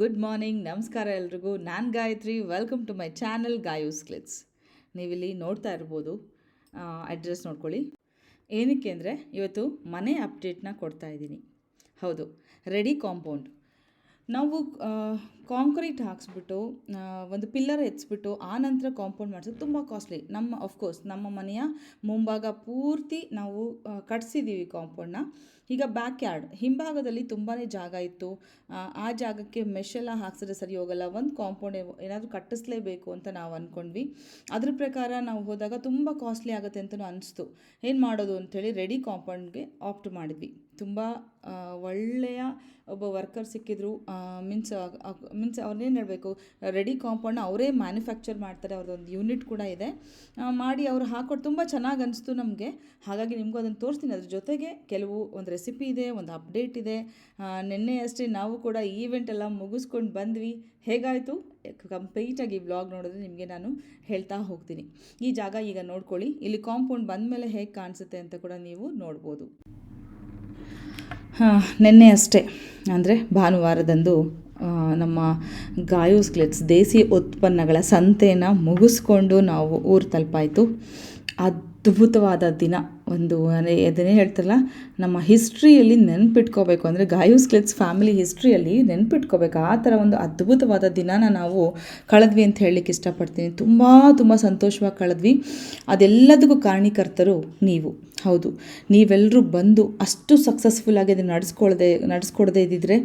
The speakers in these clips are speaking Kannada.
ಗುಡ್ ಮಾರ್ನಿಂಗ್, ನಮಸ್ಕಾರ ಎಲ್ರಿಗೂ. ನಾನು Gayathri welcome to my channel Gayu's clicks ನೀವಿಲ್ಲಿ ನೋಡ್ತಾ ಇರ್ಬೋದು ಅಡ್ರೆಸ್ ನೋಡ್ಕೊಳ್ಳಿ. ಏನಕ್ಕೆ ಅಂದರೆ, ಇವತ್ತು ಮನೆ ಅಪ್ಡೇಟ್ನ ಕೊಡ್ತಾ ಇದ್ದೀನಿ. ಹೌದು ರೆಡಿ ಕಾಂಪೌಂಡ್ ನಾವು ಕಾಂಕ್ರೀಟ್ ಹಾಕ್ಸ್ಬಿಟ್ಟು ಒಂದು ಪಿಲ್ಲರ್ ಎತ್ಸ್ಬಿಟ್ಟು, ಆ ನಂತರ ಕಾಂಪೌಂಡ್ ಮಾಡಿಸೋದು ತುಂಬ ಕಾಸ್ಟ್ಲಿ ನಮ್ಮ ಅಫ್ಕೋರ್ಸ್ ನಮ್ಮ ಮನೆಯ ಮುಂಭಾಗ ಪೂರ್ತಿ ನಾವು ಕಟ್ಸಿದ್ದೀವಿ ಕಾಂಪೌಂಡ್ನ ಈಗ ಬ್ಯಾಕ್ ಯಾರ್ಡ್ ಹಿಂಭಾಗದಲ್ಲಿ ತುಂಬಾ ಜಾಗ ಇತ್ತು. ಆ, ಜಾಗಕ್ಕೆ ಮೆಷೆಲ್ಲ ಹಾಕ್ಸಿದ್ರೆ ಸರಿ ಹೋಗಲ್ಲ. ಒಂದು ಕಾಂಪೌಂಡ್ ಏನಾದರೂ ಕಟ್ಟಿಸ್ಲೇಬೇಕು ಅಂತ ನಾವು ಅಂದ್ಕೊಂಡ್ವಿ ಅದ್ರ ಪ್ರಕಾರ ನಾವು ಹೋದಾಗ ತುಂಬ ಕಾಸ್ಟ್ಲಿ ಆಗುತ್ತೆ ಅಂತಲೂ ಅನಿಸ್ತು. ಏನು ಮಾಡೋದು ಅಂಥೇಳಿ ರೆಡಿ ಕಾಂಪೌಂಡ್ಗೆ ಆಪ್ಟ್ ಮಾಡಿದ್ವಿ. ತುಂಬ ಒಳ್ಳೆಯ ಒಬ್ಬ ವರ್ಕರ್ ಸಿಕ್ಕಿದ್ರು ಮೀನ್ಸ್ ಮೀನ್ಸ್ ಅವ್ರನ್ನೇನು ಹೇಳಬೇಕು ರೆಡಿ ಕಾಂಪೌಂಡ್ನ ಅವರೇ ಮ್ಯಾನುಫ್ಯಾಕ್ಚರ್ ಮಾಡ್ತಾರೆ ಅವ್ರದ್ದೊಂದು ಯೂನಿಟ್ ಕೂಡ ಇದೆ. ಮಾಡಿ ಅವ್ರು ಹಾಕೊಟ್ಟು ತುಂಬ ಚೆನ್ನಾಗಿ ಅನಿಸ್ತು ನಮಗೆ. ಹಾಗಾಗಿ ನಿಮಗೂ ಅದನ್ನು ತೋರಿಸ್ತೀನಿ. ಅದ್ರ ಜೊತೆಗೆ ಕೆಲವು ಒಂದು ರೆಸಿಪಿ ಇದೆ, ಒಂದು ಅಪ್ಡೇಟ್ ಇದೆ. ನಿನ್ನೆ ಅಷ್ಟೇ ನಾವು ಕೂಡ ಈವೆಂಟ್ ಎಲ್ಲ ಮುಗಿಸ್ಕೊಂಡು ಬಂದ್ವಿ. ಹೇಗಾಯಿತು? ಕಂಪ್ಲೀಟಾಗಿ ಈ ಬ್ಲಾಗ್ ನೋಡಿದ್ರೆ ನಿಮಗೆ ನಾನು ಹೇಳ್ತಾ ಹೋಗ್ತೀನಿ. ಈ ಜಾಗ ಈಗ ನೋಡ್ಕೊಳ್ಳಿ. ಇಲ್ಲಿ ಕಾಂಪೌಂಡ್ ಬಂದ ಮೇಲೆ ಹೇಗೆ ಕಾಣಿಸುತ್ತೆ ಅಂತ ಕೂಡ ನೀವು ನೋಡ್ಬೋದು. ನಿನ್ನೆ ಅಷ್ಟೇ. ಅಂದರೆ ಭಾನುವಾರದಂದು ನಮ್ಮ ಗಾಯೂಸ್ ಕ್ಲೆಟ್ಸ್ ದೇಸಿ ಉತ್ಪನ್ನಗಳ ಸಂತೆಯನ್ನು ಮುಗಿಸ್ಕೊಂಡು ನಾವು ಊರು ತಲುಪಾಯಿತು. ಅದ್ಭುತವಾದ ದಿನ. ಒಂದು ಅದನ್ನೇ ಹೇಳ್ತಾರಲ್ಲ, ನಮ್ಮ ಹಿಸ್ಟ್ರಿಯಲ್ಲಿ ನೆನ್ಪಿಟ್ಕೋಬೇಕು. ಅಂದರೆ ಗಾಯೂಸ್ ಕ್ಲೆಟ್ಸ್ ಫ್ಯಾಮಿಲಿ ಹಿಸ್ಟ್ರಿಯಲ್ಲಿ ನೆನ್ಪಿಟ್ಕೋಬೇಕು. ಆ ಥರ ಒಂದು ಅದ್ಭುತವಾದ ದಿನಾನ ನಾವು ಕಳೆದ್ವಿ ಅಂತ ಹೇಳಲಿಕ್ಕೆ ಇಷ್ಟಪಡ್ತೀನಿ. ತುಂಬ ತುಂಬ ಸಂತೋಷವಾಗಿ ಕಳೆದ್ವಿ. ಅದೆಲ್ಲದಕ್ಕೂ ಕಾರಣೀಕರ್ತರು ನೀವು. ಹೌದು. ನೀವೆಲ್ಲರೂ ಬಂದು ಅಷ್ಟು ಸಕ್ಸಸ್ಫುಲ್ಲಾಗಿ ಅದನ್ನು ನಡೆಸ್ಕೊಳ್ದೆ, ನಡೆಸ್ಕೊಡದೇ ಇದ್ದಿದ್ರೆ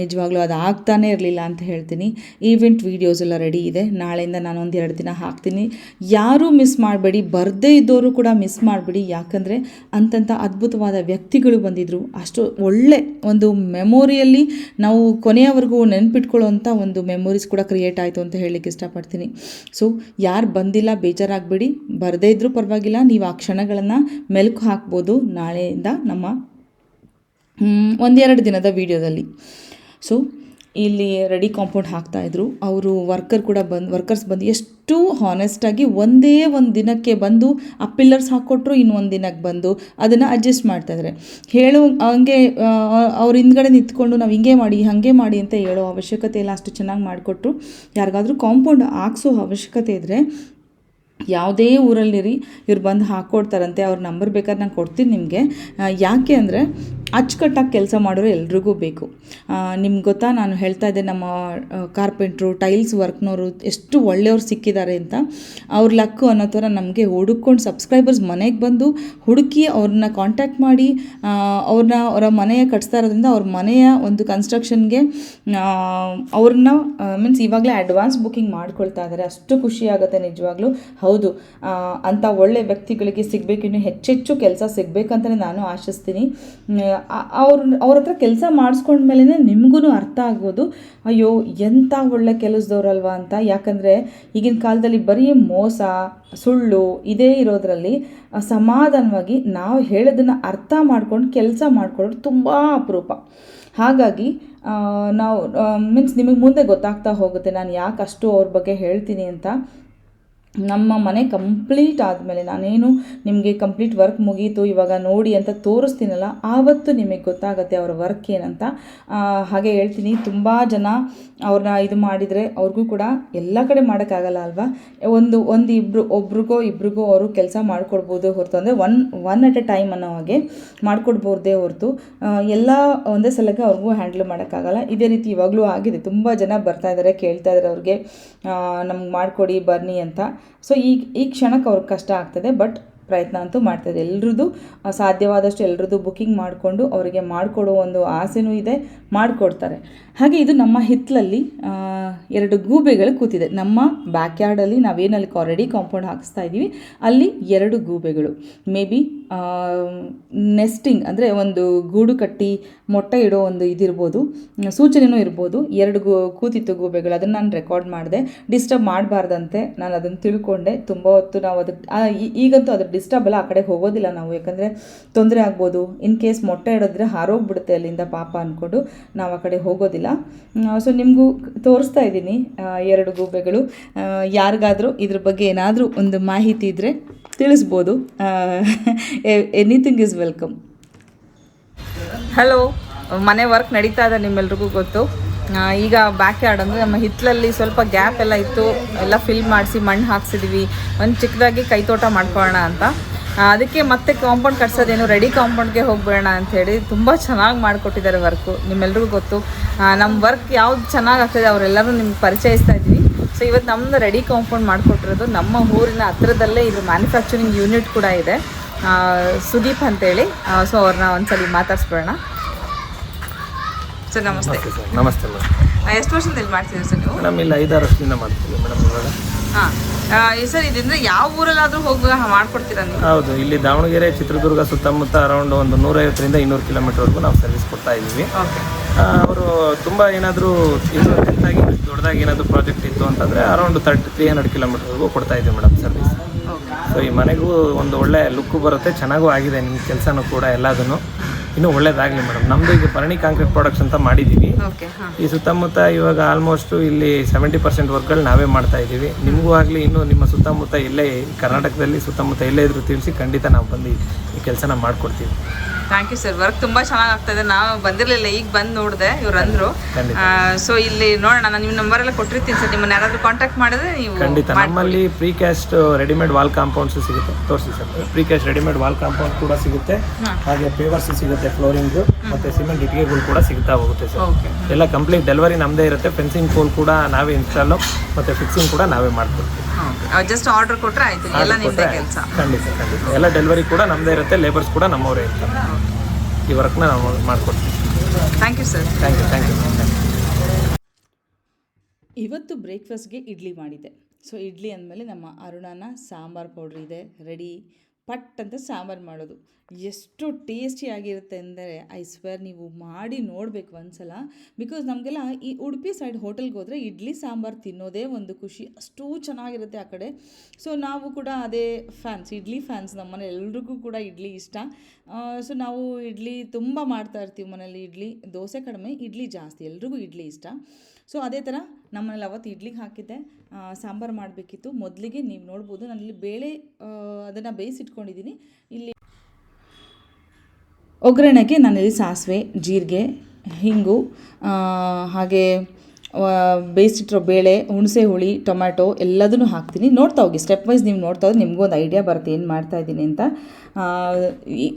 ನಿಜವಾಗ್ಲೂ ಅದು ಆಗ್ತಾನೇ ಇರಲಿಲ್ಲ ಅಂತ ಹೇಳ್ತೀನಿ. ಈವೆಂಟ್ ವೀಡಿಯೋಸ್ ಎಲ್ಲ ರೆಡಿ ಇದೆ. ನಾಳೆಯಿಂದ ನಾನು ಒಂದು ಎರಡು ದಿನ ಹಾಕ್ತೀನಿ. ಯಾರೂ ಮಿಸ್ ಮಾಡಬೇಡಿ. ಬರದೇ ಇದ್ದವರು ಕೂಡ ಮಿಸ್ ಮಾಡಬೇಡಿ. ಯಾಕಂದರೆ ಅಂತಂಥ ಅದ್ಭುತವಾದ ವ್ಯಕ್ತಿಗಳು ಬಂದಿದ್ದರು ಅಷ್ಟು ಒಳ್ಳೆ ಒಂದು ಮೆಮೊರಿಯಲ್ಲಿ ನಾವು ಕೊನೆಯವರೆಗೂ ನೆನ್ಪಿಟ್ಕೊಳ್ಳೋವಂಥ ಒಂದು ಮೆಮೊರೀಸ್ ಕೂಡ ಕ್ರಿಯೇಟ್ ಆಯಿತು ಅಂತ ಹೇಳಲಿಕ್ಕೆ ಇಷ್ಟಪಡ್ತೀನಿ. ಸೊ ಯಾರು ಬಂದಿಲ್ಲ, ಬೇಜಾರಾಗಬೇಡಿ. ಬರದೇ ಇದ್ದರೂ ಪರವಾಗಿಲ್ಲ. ನೀವು ಆ ಕ್ಷಣಗಳನ್ನು ಮೆಲುಕು ಹಾಕ್ಬೋದು ನಾಳೆಯಿಂದ ನಮ್ಮ ಒಂದೆರಡು ದಿನದ ವೀಡಿಯೋದಲ್ಲಿ ಸೊ ಇಲ್ಲಿ ರೆಡಿ ಕಾಂಪೌಂಡ್ ಹಾಕ್ತಾಯಿದ್ರು ಅವರು ವರ್ಕರ್ ಕೂಡ ಬಂದು ವರ್ಕರ್ಸ್ ಬಂದು ಎಷ್ಟು ಹಾನೆಸ್ಟಾಗಿ ಒಂದೇ ಒಂದು ದಿನಕ್ಕೆ ಬಂದು ಆ ಪಿಲ್ಲರ್ಸ್ ಹಾಕ್ಕೊಟ್ರು ಇನ್ನೊಂದು ದಿನಕ್ಕೆ ಬಂದು ಅದನ್ನು ಅಡ್ಜಸ್ಟ್ ಮಾಡ್ತಾಯಿದ್ರೆ ಹೇಳು, ಹಂಗೆ ಅವ್ರ ಹಿಂದ್ಗಡೆ ನಿಂತ್ಕೊಂಡು ನಾವು ಹಿಂಗೆ ಮಾಡಿ, ಹಾಗೆ ಮಾಡಿ ಅಂತ ಹೇಳೋ ಅವಶ್ಯಕತೆ ಇಲ್ಲ, ಅಷ್ಟು ಚೆನ್ನಾಗಿ ಮಾಡಿಕೊಟ್ರು. ಯಾರಿಗಾದರೂ ಕಾಂಪೌಂಡ್ ಹಾಕ್ಸೋ ಅವಶ್ಯಕತೆ ಇದ್ದರೆ ಯಾವುದೇ ಊರಲ್ಲಿರಿ ಇವ್ರು ಬಂದು ಹಾಕ್ಕೊಡ್ತಾರಂತೆ ಅವ್ರ ನಂಬರ್ ಬೇಕಾದ್ರೆ ನಾನು ಕೊಡ್ತೀನಿ ನಿಮಗೆ. ಯಾಕೆ ಅಂದರೆ ಅಚ್ಚುಕಟ್ಟಾಗಿ ಕೆಲಸ ಮಾಡೋರು ಎಲ್ರಿಗೂ ಬೇಕು. ನಿಮ್ಗೆ ಗೊತ್ತಾ, ನಾನು ಹೇಳ್ತಾ ಇದ್ದೆ ನಮ್ಮ ಕಾರ್ಪೆಂಟ್ರು, ಟೈಲ್ಸ್ ವರ್ಕ್ನವರು ಎಷ್ಟು ಒಳ್ಳೆಯವ್ರು ಸಿಕ್ಕಿದ್ದಾರೆ ಅಂತ. ಅವ್ರ ಲಕ್ಕು ಅನ್ನೋ ಥರ ನಮಗೆ ಹುಡುಕೊಂಡು ಸಬ್ಸ್ಕ್ರೈಬರ್ಸ್ ಮನೆಗೆ ಬಂದು ಹುಡುಕಿ ಅವ್ರನ್ನ ಕಾಂಟ್ಯಾಕ್ಟ್ ಮಾಡಿ ಅವ್ರನ್ನ ಅವರ ಮನೆಯ ಕಟ್ಸ್ತಾ ಇರೋದ್ರಿಂದ ಅವ್ರ ಮನೆಯ ಒಂದು ಕನ್ಸ್ಟ್ರಕ್ಷನ್ಗೆ ಅವ್ರನ್ನ ಮೀನ್ಸ್ ಇವಾಗಲೇ ಅಡ್ವಾನ್ಸ್ ಬುಕ್ಕಿಂಗ್ ಮಾಡ್ಕೊಳ್ತಾ ಇದ್ದಾರೆ. ಅಷ್ಟು ಖುಷಿ ಆಗುತ್ತೆ ನಿಜವಾಗ್ಲೂ. ಹೌದು ಅಂಥ ಒಳ್ಳೆ ವ್ಯಕ್ತಿಗಳಿಗೆ ಸಿಗಬೇಕು ಹೆಚ್ಚೆಚ್ಚು ಕೆಲಸ ಸಿಗಬೇಕಂತಲೇ ನಾನು ಆಶಿಸ್ತೀನಿ. ಅವ್ರ ಅವ್ರ ಹತ್ರ ಕೆಲಸ ಮಾಡಿಸ್ಕೊಂಡ್ಮೇಲೆ ನಿಮಗೂ ಅರ್ಥ ಆಗ್ಬೋದು ಅಯ್ಯೋ ಎಂಥ ಒಳ್ಳೆ ಕೆಲಸದವ್ರಲ್ವಾ ಅಂತ. ಯಾಕಂದರೆ ಈಗಿನ ಕಾಲದಲ್ಲಿ ಬರೀ ಮೋಸ, ಸುಳ್ಳು ಇದೇ ಇರೋದ್ರಲ್ಲಿ ಸಮಾಧಾನವಾಗಿ ನಾವು ಹೇಳೋದನ್ನು ಅರ್ಥ ಮಾಡ್ಕೊಂಡು ಕೆಲಸ ಮಾಡ್ಕೊಳ್ಳೋದು ತುಂಬ ಅಪರೂಪ. ಹಾಗಾಗಿ ನಾವು ಮೀನ್ಸ್ ನಿಮಗೆ ಮುಂದೆ ಗೊತ್ತಾಗ್ತಾ ಹೋಗುತ್ತೆ, ನಾನು ಯಾಕೆ ಅಷ್ಟು ಅವ್ರ ಬಗ್ಗೆ ಹೇಳ್ತೀನಿ ಅಂತ. ನಮ್ಮ ಮನೆ ಕಂಪ್ಲೀಟ್ ಆದಮೇಲೆ ನಾನೇನು ನಿಮಗೆ ಕಂಪ್ಲೀಟ್ ವರ್ಕ್ ಮುಗೀತು, ಇವಾಗ ನೋಡಿ ಅಂತ ತೋರಿಸ್ತೀನಲ್ಲ, ಆವತ್ತು ನಿಮಗೆ ಗೊತ್ತಾಗುತ್ತೆ ಅವರ ವರ್ಕ್ ಏನಂತ. ಹಾಗೆ ಹೇಳ್ತೀನಿ, ತುಂಬ ಜನ ಅವ್ರನ್ನ ಇದು ಮಾಡಿದರೆ ಅವ್ರಿಗೂ ಕೂಡ ಎಲ್ಲ ಕಡೆ ಮಾಡೋಕ್ಕಾಗಲ್ಲ ಅಲ್ವಾ? ಒಂದು ಒಂದು ಇಬ್ಬರು ಒಬ್ರಿಗೋ, ಇಬ್ರಿಗೋ ಅವರು ಕೆಲಸ ಮಾಡಿಕೊಡ್ಬೋದು ಹೊರತು, ಅಂದರೆ one one at a time ಅನ್ನೋ ಹಾಗೆ ಮಾಡಿಕೊಡ್ಬೋದೇ ಹೊರತು ಎಲ್ಲ ಒಂದೇ ಸಲಕ್ಕೆ ಅವ್ರಿಗೂ ಹ್ಯಾಂಡಲ್ ಮಾಡೋಕ್ಕಾಗಲ್ಲ. ಇದೇ ರೀತಿ ಇವಾಗಲೂ ಆಗಿದೆ, ತುಂಬ ಜನ ಬರ್ತಾ ಇದ್ದಾರೆ ಕೇಳ್ತಾ ಇದ್ದಾರೆ ಅವ್ರಿಗೆ ನಮ್ಗೆ ಮಾಡಿಕೊಡಿ ಬನ್ನಿ ಅಂತ. ಸೊ ಈ ಈ ಕ್ಷಣಕ್ಕೆ ಅವ್ರಿಗೆ ಕಷ್ಟ ಆಗ್ತದೆ ಬಟ್ ಪ್ರಯತ್ನ ಅಂತೂ ಮಾಡ್ತಾರೆ ಎಲ್ರದ್ದು ಸಾಧ್ಯವಾದಷ್ಟು ಎಲ್ರದ್ದು ಬುಕ್ಕಿಂಗ್ ಮಾಡಿಕೊಂಡು ಅವರಿಗೆ ಮಾಡಿಕೊಡೋ ಒಂದು ಆಸೆನೂ ಇದೆ, ಮಾಡಿಕೊಡ್ತಾರೆ. ಹಾಗೆ ಇದು ನಮ್ಮ ಹಿತ್ತಲಲ್ಲಿ ಎರಡು ಗೂಬೆಗಳು ಕೂತಿದೆ. ನಮ್ಮ ಬ್ಯಾಕ್ಯಾರ್ಡಲ್ಲಿ ನಾವೇನಲ್ಲಿ ಆಲ್ರೆಡಿ ಕಾಂಪೌಂಡ್ ಹಾಕಿಸ್ತಾ ಇದ್ದೀವಿ, ಅಲ್ಲಿ ಎರಡು ಗೂಬೆಗಳು. ಮೇ ಬಿ ನೆಸ್ಟಿಂಗ್ ಅಂದರೆ ಒಂದು ಗೂಡು ಕಟ್ಟಿ ಮೊಟ್ಟೆ ಇಡೋ ಒಂದು ಇದಿರ್ಬೋದು ಸೂಚನೆಯೂ ಇರ್ಬೋದು. ಎರಡು ಗೂ, ಕೂತಿತ್ತು ಗೂಬೆಗಳು, ಅದನ್ನು ನಾನು ರೆಕಾರ್ಡ್ ಮಾಡಿದೆ. ಡಿಸ್ಟರ್ಬ್ ಮಾಡಬಾರ್ದಂತೆ, ನಾನು ಅದನ್ನು ತಿಳ್ಕೊಂಡೆ. ತುಂಬ ಹೊತ್ತು ನಾವು ಅದಕ್ಕೆ ಈಗಂತೂ ಅದ್ರ ಡಿಸ್ಟರ್ಬ್ ಅಲ್ಲ ಆ ಕಡೆ ಹೋಗೋದಿಲ್ಲ ನಾವು. ಯಾಕಂದರೆ ತೊಂದರೆ ಆಗ್ಬೋದು. ಇನ್ ಕೇಸ್ ಮೊಟ್ಟೆ ಇಡಿದ್ರೆ ಹಾರೋಗ್ಬಿಡುತ್ತೆ ಅಲ್ಲಿಂದ ಪಾಪ ಅಂದ್ಕೊಂಡು ನಾವು ಆ ಕಡೆ ಹೋಗೋದಿಲ್ಲ. ಸೊ ನಿಮಗೂ ತೋರಿಸ್ತಾ ಇದ್ದೀನಿ ಎರಡು ಗೂಬೆಗಳು. ಯಾರಿಗಾದರೂ ಇದ್ರ ಬಗ್ಗೆ ಏನಾದರೂ ಒಂದು ಮಾಹಿತಿ ಇದ್ದರೆ ತಿಳಿಸ್ಬೋದು. ಎನಿಥಿಂಗ್ ಇಸ್ ವೆಲ್ಕಮ್ ಹಲೋ ಮನೆ ವರ್ಕ್ ನಡೀತಾ ಇದೆ ನಿಮ್ಮೆಲ್ರಿಗೂ ಗೊತ್ತು. ಈಗ ಬ್ಯಾಕ್ ಯಾರ್ಡ್ ಅಂದರೆ ನಮ್ಮ ಹಿತ್ತಲಲ್ಲಿ ಸ್ವಲ್ಪ ಗ್ಯಾಪ್ ಎಲ್ಲ ಇತ್ತು. ಎಲ್ಲ ಫಿಲ್ ಮಾಡಿಸಿ ಮಣ್ಣು ಹಾಕ್ಸಿದ್ವಿ. ಒಂದು ಚಿಕ್ಕದಾಗಿ ಕೈತೋಟ ಮಾಡ್ಕೊಳ್ಳೋಣ ಅಂತ. ಅದಕ್ಕೆ ಮತ್ತೆ ಕಾಂಪೌಂಡ್ ಕಟ್ಸೋದೇನು ರೆಡಿ ಕಾಂಪೌಂಡ್ಗೆ ಅಂತ ಹೇಳಿ ತುಂಬ ಚೆನ್ನಾಗಿ ಮಾಡಿಕೊಟ್ಟಿದ್ದಾರೆ ವರ್ಕು ನಿಮ್ಮೆಲ್ರಿಗೂ ಗೊತ್ತು. ನಮ್ಮ ವರ್ಕ್ ಯಾವ್ದು ಚೆನ್ನಾಗಿ ಆಗ್ತದೆ ಅವರೆಲ್ಲರೂ ನಿಮ್ಗೆ ಪರಿಚಯಿಸ್ತಾ ಇದ್ವಿ. ಸೊ ಇವತ್ತು ನಮ್ಮದು ರೆಡಿ ಕಾಂಪೌಂಡ್ ಮಾಡಿಕೊಟ್ಟಿರೋದು. ನಮ್ಮ ಊರಿನ ಹತ್ರದಲ್ಲೇ ಇದು ಮ್ಯಾನುಫ್ಯಾಕ್ಚರಿಂಗ್ ಯೂನಿಟ್ ಕೂಡ ಇದೆ. ಸುದೀಪ್ ಅಂತೇಳಿ. ಸೊ ಅವ್ರನ್ನ ಒಂದ್ಸಲಿ ಮಾತಾಡ್ಸ್ಬಿಡೋಣ. ಸರ್ ನಮಸ್ತೆ. ನಮಸ್ತೆ ಸರ್. ನಮಸ್ತೆ ಮೇಡಮ್. ಎಷ್ಟು ವರ್ಷದಿಂದ ಇಲ್ಲಿ ಮಾಡ್ತಿದ್ದೀರಿ ಸರ್ ನೀವು? ಮೇಡಮ್ ಇಲ್ಲಿ ಐದಾರು ವರ್ಷದಿಂದ ಮಾಡ್ತೀವಿ ಮೇಡಮ್ ಇವಾಗ. ಹಾಂ. ಸರ್ ಇದರಿಂದ ಯಾವ ಊರಲ್ಲಾದರೂ ಹೋಗುವಾಗ ಮಾಡ್ಕೊಡ್ತೀರಾ ನೀವು? ಹೌದು ಇಲ್ಲಿ ದಾವಣಗೆರೆ ಚಿತ್ರದುರ್ಗ ಸುತ್ತಮುತ್ತ ಅರೌಂಡ್ ಒಂದು ನೂರೈವತ್ತರಿಂದ ಇನ್ನೂರು ಕಿಲೋಮೀಟರ್ವರೆಗೂ ನಾವು ಸರ್ವಿಸ್ ಕೊಡ್ತಾ ಇದ್ದೀವಿ. ಅವರು ತುಂಬ ಏನಾದರೂ ಹೆಲ್ತಾಗಿ ದೊಡ್ಡದಾಗಿ ಏನಾದರೂ ಪ್ರಾಜೆಕ್ಟ್ ಇತ್ತು ಅಂತಂದರೆ ಅರೌಂಡ್ ತರ್ಟಿ ತ್ರೀ ಹಂಡ್ರೆಡ್ ಕಿಲೋಮೀಟರ್ವರೆಗೂ ಕೊಡ್ತಾ ಇದ್ದೀವಿ ಮೇಡಮ್ ಸರ್ವಿಸ್ ಸೊ ಈ ಮನೆಗೂ ಒಂದು ಒಳ್ಳೆ ಲುಕ್ಕು ಬರುತ್ತೆ ಚೆನ್ನಾಗೂ ಆಗಿದೆ ನಿಮ್ಮ ಕೆಲಸನೂ ಕೂಡ ಎಲ್ಲದನ್ನು. ಇನ್ನೂ ಒಳ್ಳೇದಾಗಲಿ ಮೇಡಮ್. ನಮ್ದು ಈಗ ಪರಣಿ ಕಾಂಕ್ರೀಟ್ ಪ್ರಾಡಕ್ಟ್ಸ್ ಅಂತ ಮಾಡಿದ್ದೀವಿ ಈ ಸುತ್ತಮುತ್ತ ಇವಾಗ ಆಲ್ಮೋಸ್ಟ್ ಇಲ್ಲಿ ಸೆವೆಂಟಿ ಪರ್ಸೆಂಟ್ ವರ್ಕ್ಗಳು ನಾವೇ ಮಾಡ್ತಾ ಇದ್ದೀವಿ. ನಿಮಗೂ ಆಗಲಿ ಇನ್ನು ನಿಮ್ಮ ಸುತ್ತಮುತ್ತ ಎಲ್ಲೇ ಕರ್ನಾಟಕದಲ್ಲಿ ಸುತ್ತಮುತ್ತ ಎಲ್ಲೇ ಇದ್ರೂ ತಿಳಿಸಿ ಖಂಡಿತ ನಾವು ಬಂದು ಈ ಕೆಲಸನ ಮಾಡಿಕೊಡ್ತೀವಿ. ಥ್ಯಾಂಕ್ ಯು ಸರ್ ವರ್ಕ್ ತುಂಬ ಚೆನ್ನಾಗಿ ಇದೆ ನಾವು ಬಂದಿರಲಿಲ್ಲ ಈಗ ಬಂದು ನೋಡಿದೆ ಇವ್ರು ಅಂದರು. ಸೊ ಇಲ್ಲಿ ನೋಡೋಣ ನಾನು ನಿಮ್ಮ ನಂಬರ್ ಎಲ್ಲ ಕೊಟ್ಟಿರ್ತೀನಿ ಸರ್. ನಿಮ್ಮನ್ನ ಯಾರಾದರೂ ಕಾಂಟ್ಯಾಕ್ಟ್ ಮಾಡಿದ್ರೆ ನೀವು ಖಂಡಿತ. ನಮ್ಮಲ್ಲಿ precast readymade wall compounds ಸಿಗುತ್ತೆ. ತೋರಿಸಿ sir. Precast readymade wall compound ಕೂಡ ಸಿಗುತ್ತೆ. ಹಾಗೆ ಪೇವರ್ಸ್ ಸಿಗುತ್ತೆ ಫ್ಲೋರಿಂಗು ಮತ್ತು ಸಿಮೆಂಟ್ ಇಟ್ಟಿಗೆಗಳು ಕೂಡ ಸಿಗ್ತಾ ಹೋಗುತ್ತೆ ಸರ್. ಎಲ್ಲ ಕಂಪ್ಲೀಟ್ ಡೆಲಿವರಿ ನಮ್ಮದೇ ಇರುತ್ತೆ. ಫೆನ್ಸಿಂಗ್ ಫೋಲ್ ಕೂಡ ನಾವೇ ಇನ್ಸ್ಟಾಲು ಮತ್ತು ಫಿಕ್ಸಿಂಗ್ ಕೂಡ ನಾವೇ ಮಾಡ್ಕೊಡ್ತೀವಿ. ಜಸ್ಟ್ ಆರ್ಡರ್ ಕೊಟ್ಟರೆ ಆಯ್ತು. ಎಲ್ಲ ನಿಮ್ಮದೇ ಕೆಲಸ. ಖಂಡಿತ ಖಂಡಿತ. ಎಲ್ಲ ಡೆಲಿವರಿ ಕೂಡ ನಮ್ಮದೇ ಇರುತ್ತೆ ಲೇಬರ್ಸ್ ಕೂಡ ನಮ್ಮವರೇ ಇರ್ತಾರೆ. ಈ ವರ್ಕ್ನ ನಾವು ಮಾಡ್ಕೊಡ್ತೀವಿ. Thank you sir thank you thank you thank you ಇವತ್ತು ಬ್ರೇಕ್ಫಾಸ್ಟ್ಗೆ ಇಡ್ಲಿ ಮಾಡಿದ್ದೆ ಸೊ ಇಡ್ಲಿ ಅಂದಮೇಲೆ ನಮ್ಮ ಅರುಣನ ಸಾಂಬಾರು ಪೌಡ್ರ್ ಇದೆ ರೆಡಿ ಪಟ್ ಅಂತ ಸಾಂಬಾರು ಮಾಡೋದು. ಎಷ್ಟು ಟೇಸ್ಟಿಯಾಗಿರುತ್ತೆ ಅಂದರೆ ಐ ಸ್ವೇರ್ ನೀವು ಮಾಡಿ ನೋಡಬೇಕು ಒಂದ್ಸಲ. ಬಿಕಾಸ್ ನಮಗೆಲ್ಲ ಈ ಉಡುಪಿ ಸೈಡ್ ಹೋಟೆಲ್ಗೆ ಹೋದರೆ ಇಡ್ಲಿ ಸಾಂಬಾರು ತಿನ್ನೋದೇ ಒಂದು ಖುಷಿ. ಅಷ್ಟು ಚೆನ್ನಾಗಿರುತ್ತೆ ಆ ಕಡೆ. ಸೊ ನಾವು ಕೂಡ ಅದೇ ಫ್ಯಾನ್ಸ್ ಇಡ್ಲಿ ಫ್ಯಾನ್ಸ್ ನಮ್ಮ ಮನೆ ಎಲ್ರಿಗೂ ಕೂಡ ಇಡ್ಲಿ ಇಷ್ಟ. ಸೊ ನಾವು ಇಡ್ಲಿ ತುಂಬ ಮಾಡ್ತಾ ಇರ್ತೀವಿ ಮನೇಲಿ ಇಡ್ಲಿ. ದೋಸೆ ಕಡಿಮೆ, ಇಡ್ಲಿ ಜಾಸ್ತಿ. ಎಲ್ರಿಗೂ ಇಡ್ಲಿ ಇಷ್ಟ. ಸೊ ಅದೇ ಥರ ನಮ್ಮನೇಲಿ ಅವತ್ತು ಇಡ್ಲಿಗೆ ಹಾಕಿದ್ದೆ. ಸಾಂಬಾರು ಮಾಡಬೇಕಿತ್ತು. ಮೊದಲಿಗೆ ನೀವು ನೋಡ್ಬೋದು. ನಾನಿಲ್ಲಿ ಬೇಳೆ ಅದನ್ನು ಬೇಯಿಸಿಟ್ಕೊಂಡಿದ್ದೀನಿ ಇಲ್ಲಿ ಒಗ್ಗರಣೆಗೆ ನಾನಿಲ್ಲಿ ಸಾಸಿವೆ, ಜೀರಿಗೆ, ಹಿಂಗು ಹಾಗೆ ಬೇಯಿಸಿಟ್ಟಿರೋ ಬೇಳೆ, ಹುಣಸೆ ಹುಳಿ, ಟೊಮ್ಯಾಟೊ ಎಲ್ಲದನ್ನು ಹಾಕ್ತೀನಿ. ನೋಡ್ತಾ ಹೋಗಿ ಸ್ಟೆಪ್ ವೈಸ್ ನೀವು ನೋಡ್ತಾ ಹೋದ್ರೆ ನಿಮಗೂ ಒಂದು ಐಡಿಯಾ ಬರುತ್ತೆ ಏನು ಮಾಡ್ತಾ ಇದ್ದೀನಿ ಅಂತ.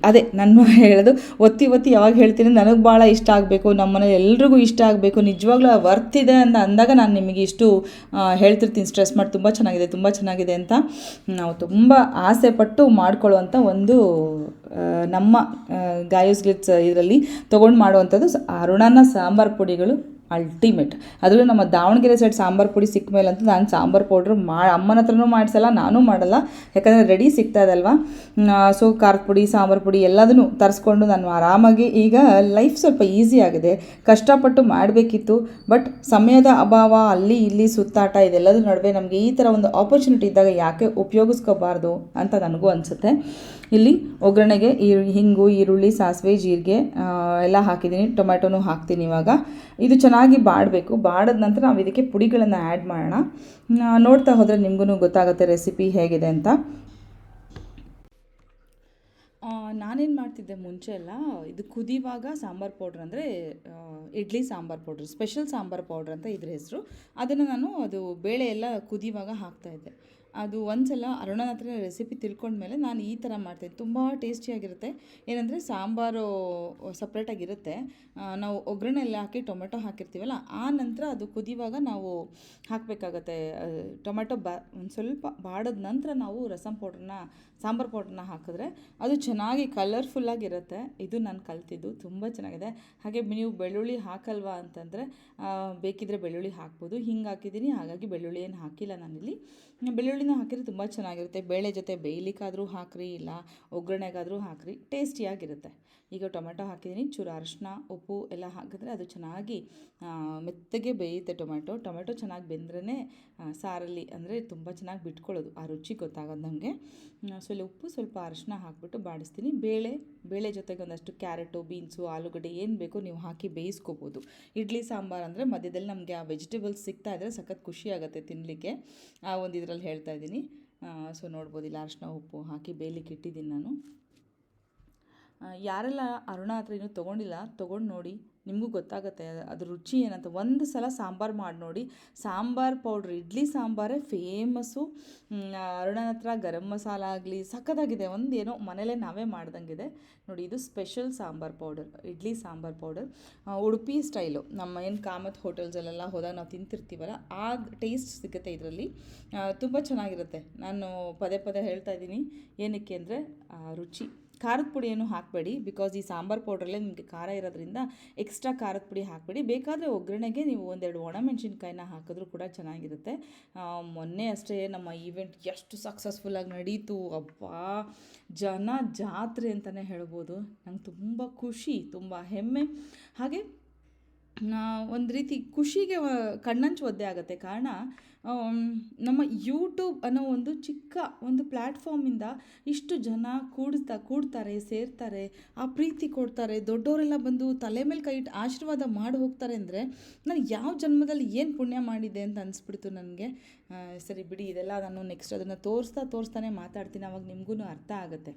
ಅದೇ, ನಾನು ಹೇಳೋದು, ಒತ್ತಿ ಒತ್ತಿ ಯಾವಾಗ ಹೇಳ್ತೀನಿ, ನನಗೆ ಭಾಳ ಇಷ್ಟ ಆಗಬೇಕು ನಮ್ಮ ಮನೇಲಿ ಎಲ್ರಿಗೂ ಇಷ್ಟ ಆಗಬೇಕು, ನಿಜವಾಗ್ಲೂ ವರ್ತ್ ಇದೆ ಅಂತ ಅಂದಾಗ ನಾನು ನಿಮಗೆ ಇಷ್ಟು ಹೇಳ್ತಿರ್ತೀನಿ. ಸ್ಟ್ರೆಸ್ ಮಾಡಿ, ತುಂಬ ಚೆನ್ನಾಗಿದೆ ತುಂಬ ಚೆನ್ನಾಗಿದೆ ಅಂತ ನಾವು ತುಂಬ ಆಸೆ ಪಟ್ಟು ಮಾಡ್ಕೊಳ್ಳುವಂಥ ಒಂದು ನಮ್ಮ ಗಾಯೋಸ್ ಗ್ಲಿಟ್ಸ್ ಇದರಲ್ಲಿ ತೊಗೊಂಡು ಮಾಡುವಂಥದ್ದು ಅರುಣನ ಸಾಂಬಾರು ಪುಡಿಗಳು. ಅಲ್ಟಿಮೇಟ್ ಅದರಲ್ಲಿ ನಮ್ಮ ದಾವಣಗೆರೆ ಸೈಡ್ ಸಾಂಬಾರು ಪುಡಿ ಸಿಕ್ಕ ಅಂತೂ ನಾನು ಸಾಂಬಾರು ಪೌಡ್ರ್ ಮಾ, ಅಮ್ಮನ ಹತ್ರನೂ ಮಾಡಿಸಲ್ಲ, ನಾನು ಮಾಡಲ್ಲ. ಯಾಕಂದರೆ ರೆಡಿ ಸಿಗ್ತಾ ಇದಲ್ವಾ ಸೊ ಖಾರದ ಪುಡಿ, ಸಾಂಬಾರು ಪುಡಿ ಎಲ್ಲದನ್ನು ತರಿಸ್ಕೊಂಡು ನಾನು ಆರಾಮಾಗಿ ಈಗ ಲೈಫ್ ಸ್ವಲ್ಪ ಈಸಿ ಆಗಿದೆ. ಕಷ್ಟಪಟ್ಟು ಮಾಡಬೇಕಿತ್ತು ಬಟ್ ಸಮಯದ ಅಭಾವ, ಅಲ್ಲಿ ಇಲ್ಲಿ ಸುತ್ತಾಟ, ಇದೆಲ್ಲದ್ರ ನಡುವೆ ನಮಗೆ ಈ ಥರ ಒಂದು ಆಪರ್ಚುನಿಟಿ ಇದ್ದಾಗ ಯಾಕೆ ಉಪಯೋಗಿಸ್ಕೋಬಾರ್ದು ಅಂತ ನನಗೂ ಅನಿಸುತ್ತೆ. ಇಲ್ಲಿ ಒಗ್ಗರಣೆಗೆ ಈ ಹಿಂಗು, ಈರುಳ್ಳಿ, ಸಾಸಿವೆ, ಜೀರಿಗೆ ಎಲ್ಲ ಹಾಕಿದ್ದೀನಿ. ಟೊಮ್ಯಾಟೊನೂ ಹಾಕ್ತೀನಿ ಇವಾಗ. ಇದು ಚೆನ್ನಾಗಿ ಬಾಡಬೇಕು. ಬಾಡಿದ ನಂತರ ನಾವು ಇದಕ್ಕೆ ಪುಡಿಗಳನ್ನು ಆ್ಯಡ್ ಮಾಡೋಣ. ನೋಡ್ತಾ ಹೋದರೆ ನಿಮಗೂ ಗೊತ್ತಾಗುತ್ತೆ ರೆಸಿಪಿ ಹೇಗಿದೆ ಅಂತ. ನಾನೇನು ಮಾಡ್ತಿದ್ದೆ ಮುಂಚೆ ಎಲ್ಲ ಇದು ಕುದಿವಾಗ ಸಾಂಬಾರು ಪೌಡ್ರ್ ಅಂದರೆ idli sambar powder special sambar powder ಅಂತ ಇದ್ರ ಹೆಸರು. ಅದನ್ನು ನಾನು ಅದು ಬೇಳೆ ಎಲ್ಲ ಕುದಿವಾಗ ಹಾಕ್ತಾಯಿದ್ದೆ ಅದು ಒಂದ್ಸಲ ಅರುಣನ ಹತ್ರ ರೆಸಿಪಿ ತಿಳ್ಕೊಂಡ್ಮೇಲೆ ನಾನು ಈ ಥರ ಮಾಡ್ತೀನಿ. ತುಂಬ ಟೇಸ್ಟಿಯಾಗಿರುತ್ತೆ ಏನಂದರೆ ಸಾಂಬಾರು ಸಪ್ರೇಟಾಗಿರುತ್ತೆ ನಾವು ಒಗ್ಗರಣೆ ಎಲ್ಲ ಹಾಕಿ ಟೊಮೆಟೊ ಹಾಕಿರ್ತೀವಲ್ಲ, ಆ ನಂತರ ಅದು ಕುದಿವಾಗ ನಾವು ಹಾಕಬೇಕಾಗತ್ತೆ. ಟೊಮೆಟೊ ಬಾ, ಒಂದು ಸ್ವಲ್ಪ ಬಾಡಿದ ನಂತರ ನಾವು ರಸಂ ಪೌಡ್ರನ್ನ, ಸಾಂಬಾರು ಪೌಡ್ರನ್ನ ಹಾಕಿದ್ರೆ ಅದು ಚೆನ್ನಾಗಿ ಕಲರ್ಫುಲ್ಲಾಗಿರುತ್ತೆ ಇದು ನಾನು ಕಲ್ತಿದ್ದು, ತುಂಬ ಚೆನ್ನಾಗಿದೆ. ಹಾಗೆ ನೀವು ಬೆಳ್ಳುಳ್ಳಿ ಹಾಕಲ್ವಾ ಅಂತಂದರೆ ಬೇಕಿದ್ರೆ ಬೆಳ್ಳುಳ್ಳಿ ಹಾಕ್ಬೋದು. ಹಿಂಗೆ ಹಾಕಿದ್ದೀನಿ, ಹಾಗಾಗಿ ಬೆಳ್ಳುಳ್ಳಿ ಏನು ಹಾಕಿಲ್ಲ ನಾನಿಲ್ಲಿ. ಬೆಳ್ಳುಳ್ಳಿನ ಹಾಕಿದರೆ ತುಂಬ ಚೆನ್ನಾಗಿರುತ್ತೆ. ಬೇಳೆ ಜೊತೆ ಬೇಯಲಿಕ್ಕಾದರೂ ಹಾಕ್ರಿ ಇಲ್ಲ ಒಗ್ಗರಣೆಗಾದರೂ ಹಾಕ್ರಿ ಟೇಸ್ಟಿಯಾಗಿರುತ್ತೆ. ಈಗ ಟೊಮೆಟೊ ಹಾಕಿದ್ದೀನಿ. ಚೂರು ಅರಶಿನ, ಉಪ್ಪು ಎಲ್ಲ ಹಾಕಿದ್ರೆ ಅದು ಚೆನ್ನಾಗಿ ಮೆತ್ತಗೆ ಬೇಯುತ್ತೆ ಟೊಮೆಟೊ. ಟೊಮೆಟೊ ಚೆನ್ನಾಗಿ ಬೆಂದ್ರೇ ಸಾರಲ್ಲಿ ಅಂದರೆ ತುಂಬ ಚೆನ್ನಾಗಿ ಬಿಟ್ಕೊಳ್ಳೋದು. ಆ ರುಚಿ ಗೊತ್ತಾಗೋದು ನಮಗೆ ಸೊ ಇಲ್ಲಿ ಉಪ್ಪು ಸ್ವಲ್ಪ ಅರಶಿನ ಹಾಕಿಬಿಟ್ಟು ಬಾಡಿಸ್ತೀನಿ. ಬೇಳೆ ಬೇಳೆ ಜೊತೆಗೆ ಒಂದಷ್ಟು ಕ್ಯಾರೆಟು, ಬೀನ್ಸು, ಆಲೂಗಡ್ಡೆ ಏನು ಬೇಕೋ ನೀವು ಹಾಕಿ ಬೇಯಿಸ್ಕೋಬೋದು. ಇಡ್ಲಿ ಸಾಂಬಾರು ಅಂದರೆ ಮಧ್ಯದಲ್ಲಿ ನಮಗೆ ಆ ವೆಜಿಟೇಬಲ್ಸ್ ಸಿಗ್ತಾ ಇದ್ದರೆ ಸಖತ್ ಖುಷಿ ಆಗುತ್ತೆ ತಿನ್ನಲಿಕ್ಕೆ ಆ ಒಂದು ಇದರಲ್ಲಿ ಹೇಳ್ತಾ ಇದ್ದೀನಿ. ಸೊ ನೋಡ್ಬೋದು ಇಲ್ಲ ಅರಶಿನ, ಉಪ್ಪು ಹಾಕಿ ಬೇಯಲಿಕ್ಕೆ ಇಟ್ಟಿದ್ದೀನಿ ನಾನು. ಯಾರೆಲ್ಲ ಅರುಣ ಹತ್ರ ಇನ್ನೂ ತೊಗೊಂಡಿಲ್ಲ, ತೊಗೊಂಡು ನೋಡಿ. ನಿಮಗೂ ಗೊತ್ತಾಗುತ್ತೆ, ಅದು ರುಚಿ ಏನಂತ. ಒಂದು ಸಲ ಸಾಂಬಾರು ಮಾಡಿ ನೋಡಿ. ಸಾಂಬಾರು ಪೌಡ್ರ್, ಇಡ್ಲಿ ಸಾಂಬಾರೇ ಫೇಮಸ್ಸು. ಅರುಣನ ಹತ್ರ ಗರಂ ಮಸಾಲ ಆಗಲಿ, ಸಖತ್ತಾಗಿದೆ. ಒಂದೇನೋ ಮನೇಲೇ ನಾವೇ ಮಾಡ್ದಂಗಿದೆ. ನೋಡಿ, ಇದು special sambar powder, idli sambar powder. Udupi style. ನಮ್ಮ ಏನು ಕಾಮತ್ ಹೋಟೆಲ್ಸಲ್ಲೆಲ್ಲ ಹೋದಾಗ ನಾವು ತಿಂತಿರ್ತೀವಲ್ಲ, ಆ ಟೇಸ್ಟ್ ಸಿಗುತ್ತೆ ಇದರಲ್ಲಿ. ತುಂಬ ಚೆನ್ನಾಗಿರುತ್ತೆ. ನಾನು ಪದೇ ಪದೇ ಹೇಳ್ತಾ ಇದ್ದೀನಿ. ಏನಕ್ಕೆ ಅಂದರೆ ರುಚಿ. ಖಾರದ ಪುಡಿಯನ್ನು ಹಾಕಬೇಡಿ. ಬಿಕಾಸ್ ಈ ಸಾಂಬಾರು ಪೌಡ್ರಲ್ಲೇ ನಿಮಗೆ ಖಾರ ಇರೋದ್ರಿಂದ ಎಕ್ಸ್ಟ್ರಾ ಖಾರದ ಪುಡಿ ಹಾಕಬೇಡಿ. ಬೇಕಾದರೆ ಒಗ್ಗರಣೆಗೆ ನೀವು ಒಂದೆರಡು ಒಣಮೆಣಸಿನ್ಕಾಯಿನ ಹಾಕಿದ್ರೂ ಕೂಡ ಚೆನ್ನಾಗಿರುತ್ತೆ. ಮೊನ್ನೆ ಅಷ್ಟೇ ನಮ್ಮ ಈವೆಂಟ್ ಎಷ್ಟು ಸಕ್ಸಸ್ಫುಲ್ಲಾಗಿ ನಡೀತು. ಅಬ್ಬಾ! ಜನ ಜಾತ್ರೆ ಅಂತಲೇ ಹೇಳ್ಬೋದು. ನಂಗೆ ತುಂಬ ಖುಷಿ, ತುಂಬ ಹೆಮ್ಮೆ. ಹಾಗೆ ಒಂದು ರೀತಿ ಖುಷಿಗೆ ಕಣ್ಣಂಚು ಒದ್ದೆ ಆಗುತ್ತೆ. ಕಾರಣ ನಮ್ಮ ಯೂಟ್ಯೂಬ್ ಅನ್ನೋ ಒಂದು ಚಿಕ್ಕ ಒಂದು ಪ್ಲ್ಯಾಟ್ಫಾರ್ಮಿಂದ ಇಷ್ಟು ಜನ ಕೂಡ್ತಾ, ಕೂಡ್ತಾರೆ, ಸೇರ್ತಾರೆ, ಆ ಪ್ರೀತಿ ಕೊಡ್ತಾರೆ, ದೊಡ್ಡವರೆಲ್ಲ ಬಂದು ತಲೆ ಮೇಲೆ ಕೈ ಇಟ್ಟು ಆಶೀರ್ವಾದ ಮಾಡಿ ಹೋಗ್ತಾರೆ ಅಂದರೆ ನಾನು ಯಾವ ಜನ್ಮದಲ್ಲಿ ಏನು ಪುಣ್ಯ ಮಾಡಿದ್ದೆ ಅಂತ ಅನಿಸ್ಬಿಡ್ತು ನನಗೆ. ಸರಿ ಬಿಡಿ, ಇದೆಲ್ಲ ನಾನು ನೆಕ್ಸ್ಟ್ ಅದನ್ನು ತೋರಿಸ್ತಾ, ತೋರಿಸ್ತಾನೆ ಮಾತಾಡ್ತೀನಿ, ಅವಾಗ ನಿಮಗೂ ಅರ್ಥ ಆಗುತ್ತೆ.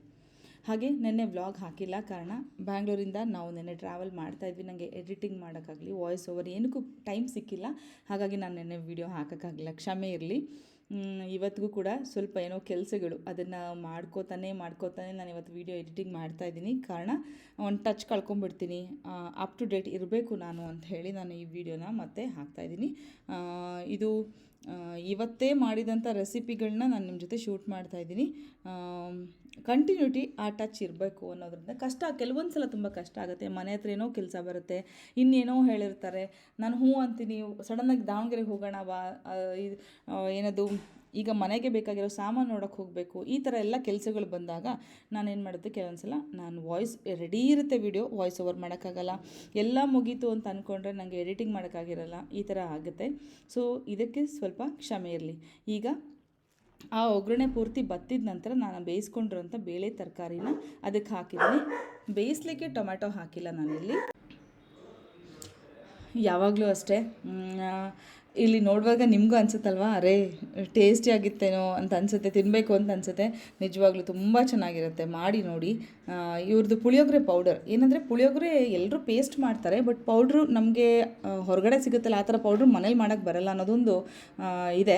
ಹಾಗೆ ನೆನ್ನೆ ವ್ಲಾಗ್ ಹಾಕಿಲ್ಲ ಕಾರಣ ಬ್ಯಾಂಗ್ಳೂರಿಂದ ನಾವು ನೆನ್ನೆ ಟ್ರಾವೆಲ್ ಮಾಡ್ತಾ ಇದ್ವಿ. ನನಗೆ ಎಡಿಟಿಂಗ್ ಮಾಡೋಕ್ಕಾಗಲಿ ವಾಯ್ಸ್ ಓವರ್ ಏನಕ್ಕೂ ಟೈಮ್ ಸಿಕ್ಕಿಲ್ಲ. ಹಾಗಾಗಿ ನಾನು ನೆನ್ನೆ ವೀಡಿಯೋ ಹಾಕೋಕ್ಕಾಗಲಿಲ್ಲ. ಕ್ಷಮೆ ಇರಲಿ. ಇವತ್ತಿಗೂ ಕೂಡ ಸ್ವಲ್ಪ ಏನೋ ಕೆಲಸಗಳು ಅದನ್ನು ಮಾಡ್ಕೋತಾನೆ ಮಾಡ್ಕೋತಾನೆ ನಾನು ಇವತ್ತು ವೀಡಿಯೋ ಎಡಿಟಿಂಗ್ ಮಾಡ್ತಾ ಇದ್ದೀನಿ. ಕಾರಣ ಒಂದು ಟಚ್ ಕಳ್ಕೊಂಬಿಡ್ತೀನಿ ಅಪ್ ಟು ಡೇಟ್ ಇರಬೇಕು ನಾನು ಅಂತ ಹೇಳಿ ನಾನು ಈ ವಿಡಿಯೋನ ಮತ್ತೆ ಹಾಕ್ತಾಯಿದ್ದೀನಿ ಇದು ಇವತ್ತೇ ಮಾಡಿದಂಥ ರೆಸಿಪಿಗಳನ್ನ ನಾನು ನಿಮ್ಮ ಜೊತೆ ಶೂಟ್ ಮಾಡ್ತಾ ಇದ್ದೀನಿ. ಕಂಟಿನ್ಯೂಟಿ ಆ ಟಚ್ ಇರಬೇಕು ಅನ್ನೋದ್ರಿಂದ ಕಷ್ಟ ಕೆಲವೊಂದು ಸಲ ತುಂಬ ಕಷ್ಟ ಆಗುತ್ತೆ. ಮನೆ ಹತ್ರ ಏನೋ ಕೆಲಸ ಬರುತ್ತೆ, ಇನ್ನೇನೋ ಹೇಳಿರ್ತಾರೆ, ನಾನು ಹ್ಞೂ ಅಂತೀನಿ ಸಡನ್ನಾಗಿ ದಾವಣಗೆರೆಗೆ ಹೋಗೋಣ ಬಾ ಇದು ಏನದು ಈಗ ಮನೆಗೆ ಬೇಕಾಗಿರೋ ಸಾಮಾನು ನೋಡೋಕೆ ಹೋಗಬೇಕು, ಈ ಥರ ಎಲ್ಲ ಕೆಲಸಗಳು ಬಂದಾಗ ನಾನೇನು ಮಾಡುತ್ತೆ? ಕೆಲವೊಂದು ಸಲ ನಾನು ವಾಯ್ಸ್ ರೆಡಿ ಇರುತ್ತೆ ವಿಡಿಯೋ ವಾಯ್ಸ್ ಓವರ್ ಮಾಡೋಕ್ಕಾಗಲ್ಲ. ಎಲ್ಲ ಮುಗೀತು ಅಂತ ಅಂದ್ಕೊಂಡ್ರೆ ನನಗೆ ಎಡಿಟಿಂಗ್ ಮಾಡೋಕ್ಕಾಗಿರಲ್ಲ, ಈ ಥರ ಆಗುತ್ತೆ. ಸೊ ಇದಕ್ಕೆ ಸ್ವಲ್ಪ ಕ್ಷಮೆ ಇರಲಿ. ಈಗ ಆ ಒಗ್ಗರಣೆ ಪೂರ್ತಿ ಬತ್ತಿದ ನಂತರ ನಾನು ಬೇಯಿಸ್ಕೊಂಡಿರೋಂಥ ಬೇಳೆ ತರಕಾರಿನ ಅದಕ್ಕೆ ಹಾಕಿದ್ದೀನಿ. ಬೇಯಿಸ್ಲಿಕ್ಕೆ ಟೊಮ್ಯಾಟೊ ಹಾಕಿಲ್ಲ ನಾನಿಲ್ಲಿ. ಯಾವಾಗಲೂ ಅಷ್ಟೇ. ಇಲ್ಲಿ ನೋಡುವಾಗ ನಿಮಗೂ ಅನ್ಸುತ್ತಲ್ವಾ? ಅರೇ ಟೇಸ್ಟಿ ಆಗಿತ್ತೇನೋ ಅಂತ ಅನಿಸುತ್ತೆ ತಿನ್ನಬೇಕು ಅಂತ ಅನಿಸುತ್ತೆ. ನಿಜವಾಗ್ಲೂ ತುಂಬ ಚೆನ್ನಾಗಿರುತ್ತೆ. ಮಾಡಿ ನೋಡಿ. ಇವ್ರದ್ದು ಪುಳಿಯೋಗರೆ ಪೌಡರ್ ಏನಂದರೆ ಪುಳಿಯೋಗರೆ ಎಲ್ಲರೂ ಪೇಸ್ಟ್ ಮಾಡ್ತಾರೆ ಬಟ್ ಪೌಡ್ರು ನಮಗೆ ಹೊರಗಡೆ ಸಿಗುತ್ತಲ್ಲ ಆ ಥರ ಪೌಡ್ರು ಮನೇಲಿ ಮಾಡೋಕ್ಕೆ ಬರಲ್ಲ ಅನ್ನೋದೊಂದು ಇದೆ.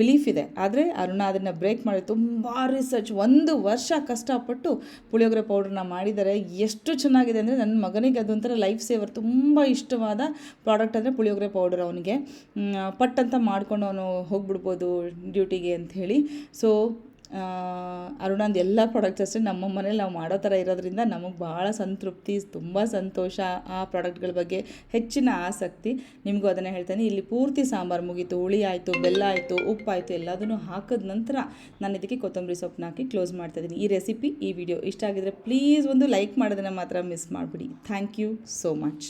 ಬಿಲೀಫ್ ಇದೆ. ಆದರೆ ಅರುಣ ಅದನ್ನು ಬ್ರೇಕ್ ಮಾಡಿ ತುಂಬ ರಿಸರ್ಚ್ ಒಂದು ವರ್ಷ ಕಷ್ಟಪಟ್ಟು ಪುಳಿಯೋಗರೆ ಪೌಡ್ರನ್ನ ಮಾಡಿದ್ದಾರೆ. ಎಷ್ಟು ಚೆನ್ನಾಗಿದೆ ಅಂದರೆ ನನ್ನ ಮಗನಿಗೆ ಅದೊಂಥರ ಲೈಫ್ ಸೇವರ್ ತುಂಬ ಇಷ್ಟವಾದ ಪ್ರಾಡಕ್ಟ್ ಅಂದರೆ ಪುಳಿಯೋಗರೆ ಪೌಡರ್ ಅವನಿಗೆ. ಪಟ್ ಅಂತ ಮಾಡ್ಕೊಂಡು ಅವನು ಹೋಗ್ಬಿಡ್ಬೋದು ಡ್ಯೂಟಿಗೆ ಅಂತ ಹೇಳಿ. ಸೊ ಅರುಣಂದು ಎಲ್ಲ ಪ್ರಾಡಕ್ಟ್ಸ್ ಅಷ್ಟೇ ನಮ್ಮ ಮನೇಲಿ ನಾವು ಮಾಡೋ ಥರ ಇರೋದ್ರಿಂದ ನಮಗೆ ಭಾಳ ಸಂತೃಪ್ತಿ, ತುಂಬ ಸಂತೋಷ ಆ ಪ್ರಾಡಕ್ಟ್ಗಳ ಬಗ್ಗೆ ಹೆಚ್ಚಿನ ಆಸಕ್ತಿ. ನಿಮಗೂ ಅದನ್ನು ಹೇಳ್ತೇನೆ. ಇಲ್ಲಿ ಪೂರ್ತಿ ಸಾಂಬಾರು ಮುಗೀತು, ಹುಳಿ ಆಯಿತು, ಬೆಲ್ಲ ಆಯಿತು ಉಪ್ಪಾಯಿತು ಎಲ್ಲದನ್ನು ಹಾಕಿದ ನಂತರ ನಾನು ಇದಕ್ಕೆ ಕೊತ್ತಂಬರಿ ಸೊಪ್ಪನ್ನ ಹಾಕಿ ಕ್ಲೋಸ್ ಮಾಡ್ತಾ ಇದ್ದೀನಿ. ಈ ರೆಸಿಪಿ ಈ ವಿಡಿಯೋ ಇಷ್ಟ ಆಗಿದ್ರೆ ಪ್ಲೀಸ್ ಒಂದು ಲೈಕ್ ಮಾಡೋದನ್ನು ಮಾತ್ರ ಮಿಸ್ ಮಾಡಿಬಿಡಿ. Thank you so much